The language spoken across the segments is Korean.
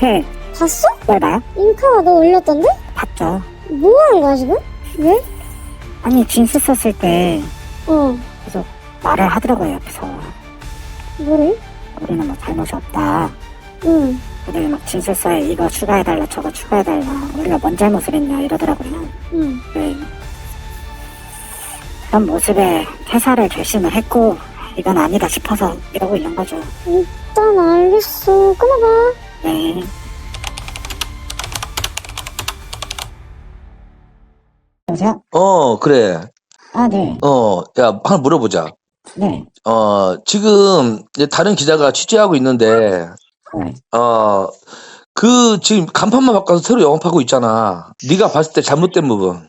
네. 봤어? 뭘 봐요? 인카가 너 올렸던데? 봤죠. 뭐 하는 거야 지금? 왜? 아니 진수 썼을 때어 말을 하더라고요 옆에서. 뭐래? 우리는 뭐 잘못이 없다. 응 우리 막 진술서에 이거 추가해달라 저거 추가해달라 우리가 뭔 잘못을 했냐 이러더라고요. 응. 네. 그런 모습에 퇴사를 결심을 했고 이건 아니다 싶어서 이러고 있는 거죠. 일단 알겠어 끊어봐 네. 여보세요? 어, 그래. 아, 네. 어, 야, 하나 물어보자. 네. 어, 지금 이제 다른 기자가 취재하고 있는데, 네. 어, 그 지금 간판만 바꿔서 새로 영업하고 있잖아. 네가 봤을 때 잘못된 부분.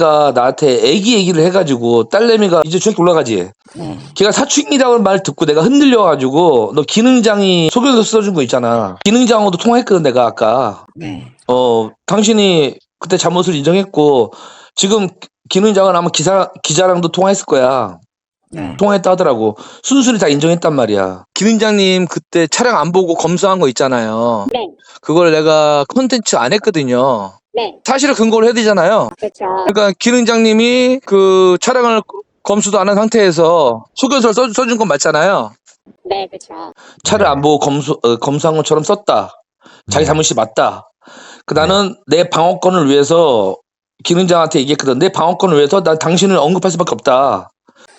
가 나한테 애기 얘기를 해가지고 딸내미가 이제 저기 올라가지. 네. 걔가 사춘기라고 말 듣고 내가 흔들려가지고 너 기능장이 소개서 써준 거 있잖아. 기능장하고도 통화했거든 내가 아까. 네. 어, 당신이 그때 잘못을 인정했고 지금 기능장은 아마 기사 기자랑도 통화했을 거야. 네. 통화했다 하더라고. 순순히 다 인정했단 말이야. 기능장님 그때 차량 안 보고 검수한 거 있잖아요. 네. 그걸 내가 컨텐츠 안 했거든요. 네 사실을 근거로 해야 되잖아요. 그렇죠 그러니까 기능장님이 그 차량을 검수도 안 한 상태에서 소견서를 써, 써준 건 맞잖아요. 네 그렇죠 차를 안 보고 검수 어, 검수한 것처럼 썼다. 자기 잘못이 맞다. 그 나는 내 방어권을 위해서 기능장한테 얘기했거든. 내 방어권을 위해서 난 당신을 언급할 수밖에 없다.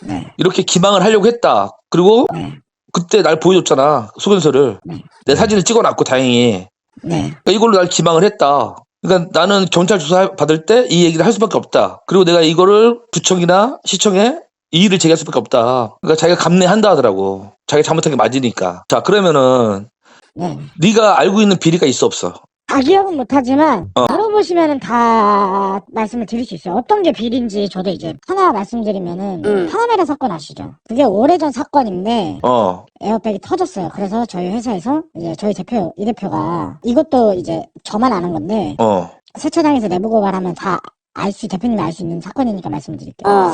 네. 이렇게 기망을 하려고 했다. 그리고 네. 그때 날 보여줬잖아 소견서를 네. 내 사진을 찍어놨고 다행히 네. 그러니까 이걸로 날 기망을 했다. 그러니까 나는 경찰 조사 받을 때 이 얘기를 할 수밖에 없다. 그리고 내가 이거를 구청이나 시청에 이의를 제기할 수밖에 없다. 그러니까 자기가 감내한다 하더라고. 자기가 잘못한 게 맞으니까. 자 그러면은 네. 네가 알고 있는 비리가 있어 없어? 다 기억은 못하지만 어. 물어보시면은 다 말씀을 드릴 수 있어요. 어떤 게 비리인지 저도 이제 하나 말씀드리면은 음. 파나메라 사건 아시죠? 그게 오래전 사건인데 어, 에어백이 터졌어요. 그래서 저희 회사에서 이제 저희 대표 이 대표가 이것도 이제 저만 아는 건데 어, 세차장에서 내부 고발하면 다 알 수 대표님이 알 수 있는 사건이니까 말씀드릴게요. 어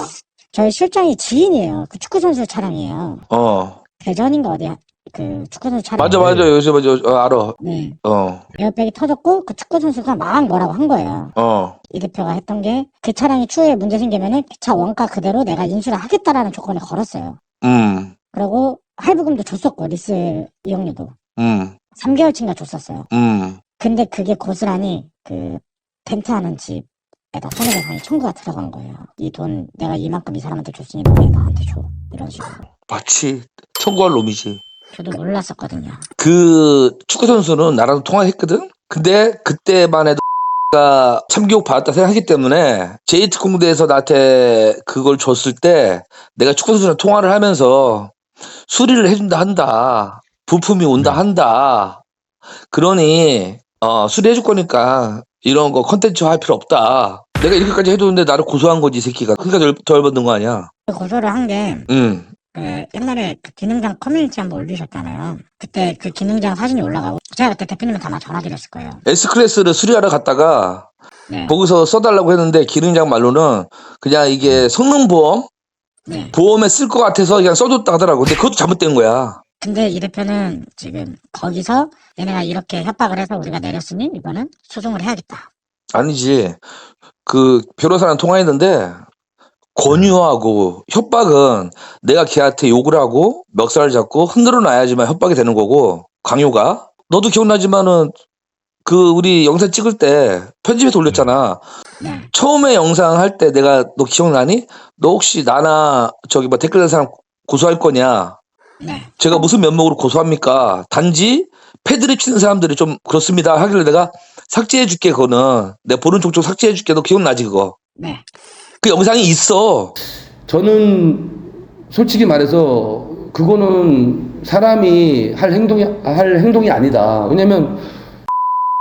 저희 실장이 지인이에요. 그 축구 선수 차량이에요. 어. 대전인가 어디야? 그 축구 선수 차량. 맞아, 맞아. 요새 맞아. 어, 알아. 네. 어, 에어백이 터졌고 그 축구 선수가 막 뭐라고 한 거예요. 어, 이 대표가 했던 게 그 차량이 추후에 문제 생기면은 그 차 원가 그대로 내가 인수를 하겠다라는 조건을 걸었어요. 음, 그리고 할부금도 줬었고 리스 이용료도 음, 3개월치인가 줬었어요. 음. 근데 그게 고스란히 그 텐트하는 집에다 손해배상이 청구가 들어간 거예요. 이 돈 내가 이만큼 이 사람한테 줬으니 너네 나한테 줘 이런 식으로. 마치 청구할 놈이지. 저도 놀랐었거든요. 그 축구 선수는 나랑 통화했거든. 근데 그때만 해도 가 참교육 받았다 생각하기 때문에 제이트 공대에서 나한테 그걸 줬을 때 내가 축구 선수랑 통화를 하면서 수리를 해준다 한다. 부품이 온다 한다. 그러니 어, 수리해줄 거니까 이런 거 컨텐츠 할 필요 없다. 내가 이렇게까지 해줬는데 나를 고소한 거지 이 새끼가. 그러니까 덜, 덜 받는 거 아니야. 고소를 한 게 응. 그 옛날에 그 기능장 커뮤니티 한번 올리셨잖아요. 그때 그 기능장 사진이 올라가고 제가 그때 대표님한테 아마 전화드렸을 거예요. S클래스를 수리하러 갔다가 네. 거기서 써달라고 했는데 기능장 말로는 그냥 이게 성능보험 네. 보험에 쓸 것 같아서 그냥 써줬다 하더라고. 근데 그것도 잘못된 거야. 근데 이 대표는 지금 거기서 얘네가 이렇게 협박을 해서 우리가 내렸으니 이거는 소송을 해야겠다. 아니지. 그 변호사랑 통화했는데 권유하고 협박은 내가 걔한테 욕을 하고 멱살을 잡고 흔들어 놔야지만 협박이 되는 거고 강요가 너도 기억나지만은 그 우리 영상 찍을 때 편집해서 올렸잖아. 네. 처음에 영상 할 때 내가 너 기억나니? 너 혹시 나나 저기 뭐 댓글 단 사람 고소할 거냐? 네. 제가 무슨 면목으로 고소합니까? 단지 패드립 치는 사람들이 좀 그렇습니다 하길래 내가 삭제해 줄게 그거는 내가 보는 족족 삭제해 줄게 너 기억나지 그거 네. 그 영상이 있어 저는 솔직히 말해서 그거는 사람이 할 행동이 할 행동이 아니다. 왜냐면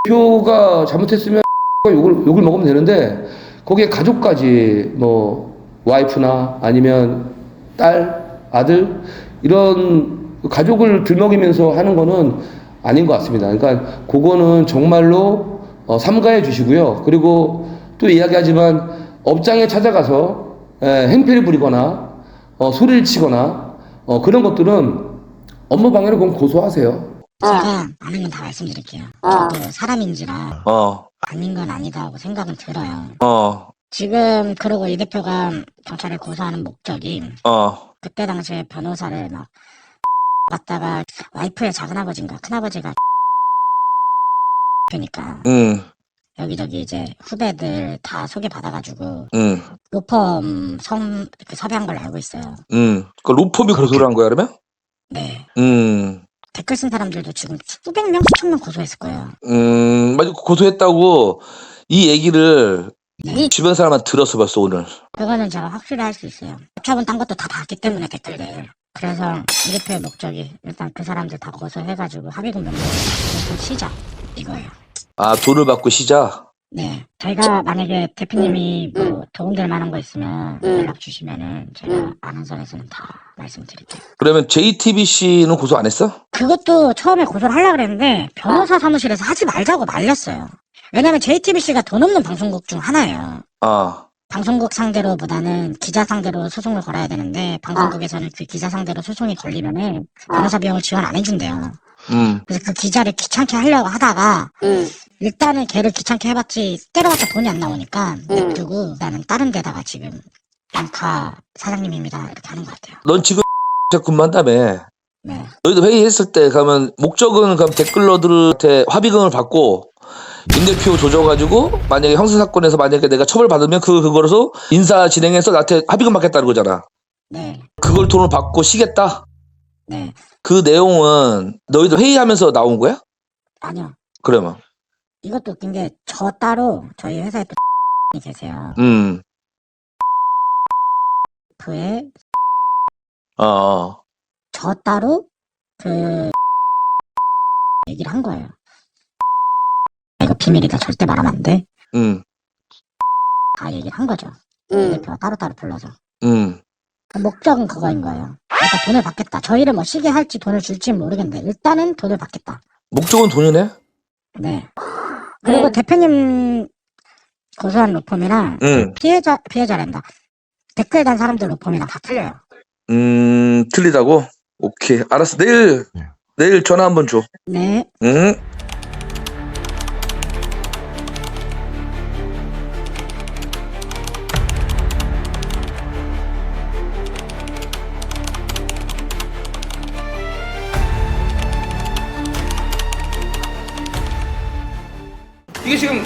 표가 잘못했으면 욕을 욕을 먹으면 되는데 거기에 가족까지 뭐 와이프나 아니면 딸, 아들 이런 가족을 들먹이면서 하는 거는 아닌 것 같습니다. 그러니까 그거는 정말로 어, 삼가해 주시고요. 그리고 또 이야기하지만 업장에 찾아가서 에, 행패를 부리거나 어, 소리를 치거나 어, 그런 것들은 업무 방해로 그건 고소하세요. 제가 아는 건 다 말씀드릴게요. 어. 저도 사람인지라 어, 아닌 건 아니다 하고 생각은 들어요. 어, 지금 그러고 이 대표가 경찰에 고소하는 목적이 어, 그때 당시에 변호사를 막 갔다가 와이프의 작은 아버지인가 큰 아버지가 그러니까 응, 여기저기 이제 후배들 다 소개받아가지고 응, 로펌 성, 그 섭외한 걸로 알고 있어요. 응. 그 로펌이 고소를 한 거야, 그러면? 네. 응, 댓글 쓴 사람들도 지금 수백 명, 수천 명 고소했을 거예요. 음, 맞아. 고소했다고 이 얘기를 네. 주변 사람한테 들었어 벌써 오늘. 그거는 제가 확실히 할 수 있어요. 캡처본 딴 것도 다 봤기 때문에 댓글들. 그래서 이 대표의 목적이 일단 그 사람들 다 고소해가지고 합의금 명령 좀 시작 이거예요. 아, 돈을 받고 시작. 네. 저희가 만약에 대표님이 뭐 도움될 만한 거 있으면 연락 주시면은 제가 아는 선에서는 다 말씀드릴게요. 그러면 JTBC는 고소 안 했어? 그것도 처음에 고소를 하려고 그랬는데 변호사 사무실에서 하지 말자고 말렸어요. 왜냐면 JTBC가 돈 없는 방송국 중 하나예요. 아, 방송국 상대로보다는 기자 상대로 소송을 걸어야 되는데 방송국에서는 그 기자 상대로 소송이 걸리면은 변호사 비용을 지원 안 해준대요. 음, 그래서 그 기자를 귀찮게 하려고 하다가 응. 일단은 걔를 귀찮게 해봤지 때려봤자 돈이 안 나오니까 냅두고 일단은 다른 데다가 지금 앙카 사장님입니다 이렇게 하는 것 같아요. 넌 지금 근무한다며. 네. 너희도 회의했을 때 가면 목적은 그럼 댓글러들한테 합의금을 받고 윤 대표 조져가지고 만약에 형사 사건에서 만약에 내가 처벌 받으면 그 그거로서 인사 진행해서 나한테 합의금 받겠다는 거잖아. 네. 그걸 돈을 받고 쉬겠다. 네. 그 내용은 너희들 회의하면서 나온 거야? 아니요. 그러면 이것도 웃긴 게 저 따로 저희 회사에 또 이 계세요. 음, 그에 어, 어. 저 따로 그 얘기를 한 거예요. 이거 비밀이다 절대 말하면 안 돼. 음, 다 얘기를 한 거죠. 대표가 따로따로 불러서. 음, 그 목적은 그거인 거예요. 일단 돈을 받겠다. 저희를 뭐 쉬게 할지 돈을 줄지 모르겠는데 일단은 돈을 받겠다. 목적은 돈이네. 네. 그리고 대표님 고소한 로펌이랑 음, 피해자 피해자란다. 댓글 단 사람들 로펌이랑 다 틀려요. 음, 틀리다고. 오케이, 알았어. 내일 내일 전화 한번 줘. 네. 응. 이게 지금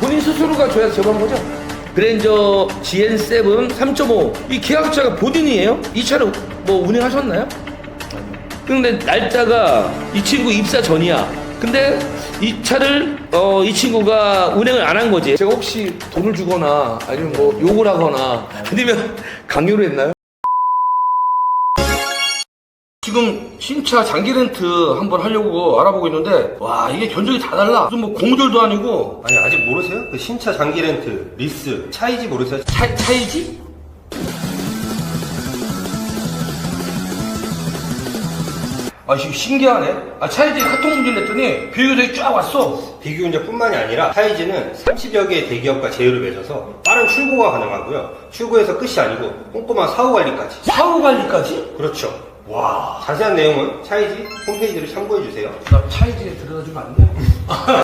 본인 스스로가 줘야 제보한 거죠? 그랜저 GN7 3.5 이 계약자가 본인이에요? 이 차를 뭐 운행하셨나요? 근데 날짜가 이 친구 입사 전이야. 근데 이 차를 어, 이 친구가 운행을 안 한 거지. 제가 혹시 돈을 주거나 아니면 뭐 욕을 하거나 아니면 강요를 했나요? 지금 신차 장기 렌트 한번 하려고 알아보고 있는데 와 이게 견적이 다 달라. 무슨 뭐 공절도 아니고 아니 아직 모르세요? 그 신차 장기 렌트, 리스, 차이지 모르세요? 차, 차이지? 아, 지금 신기하네. 아, 차이지 카톡 문제를 냈더니 비교적이 쫙 왔어. 비교 운전뿐만이 아니라 차이지는 30여 개의 대기업과 제휴를 맺어서 빠른 출고가 가능하고요. 출고에서 끝이 아니고 꼼꼼한 사후 관리까지. 사후 관리까지? 그렇죠. 와. 자세한 내용은 차이지 홈페이지를 참고해 주세요. 나 차이지에 들어가주면 안 돼?